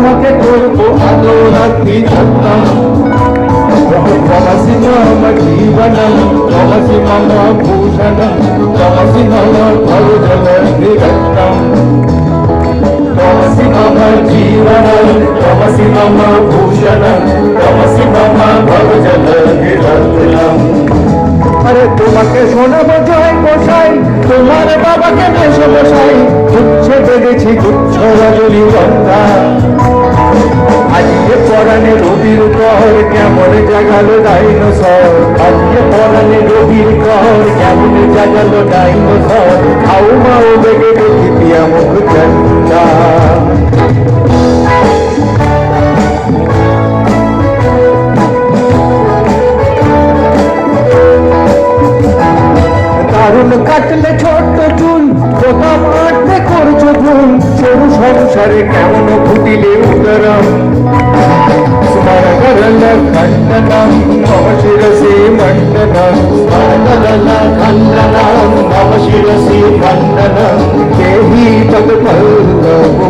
আমাকে করব আলো রাত্রি জানতাম তমসি নাম জীবনম তমসি মম ভূষণম তমসি মম ভৌজল নিরক্তম তমসি মম জীবনম তমসি মম ভূষণম তমসি মম ভৌজল নিরক্তম আরে তোমাকে শোনাবো জয় গোসাই, তোমার বাবাকে বেশ গোসাই, গুচ্ছে বেঁধেছি গুচ্ছ রজনী কেমন জাগালো ডাইনোসর? আজকে পরাণে রবির কর, কেমন জাগালো ডাইনোসর? খাও মাও বেগে দেখিতি আমুক চন্ডা দারুণ কাটলে ছোট্ট চুল, কোথা মারতে করছ ভুল সরু সংসারে কেমন ফুটিলে উদরম? ఖండనం మమ శిరసి మండనం. స్మరణల ఖండనం మమ శిరసి మండనం. దేహీ తదు పల్గవు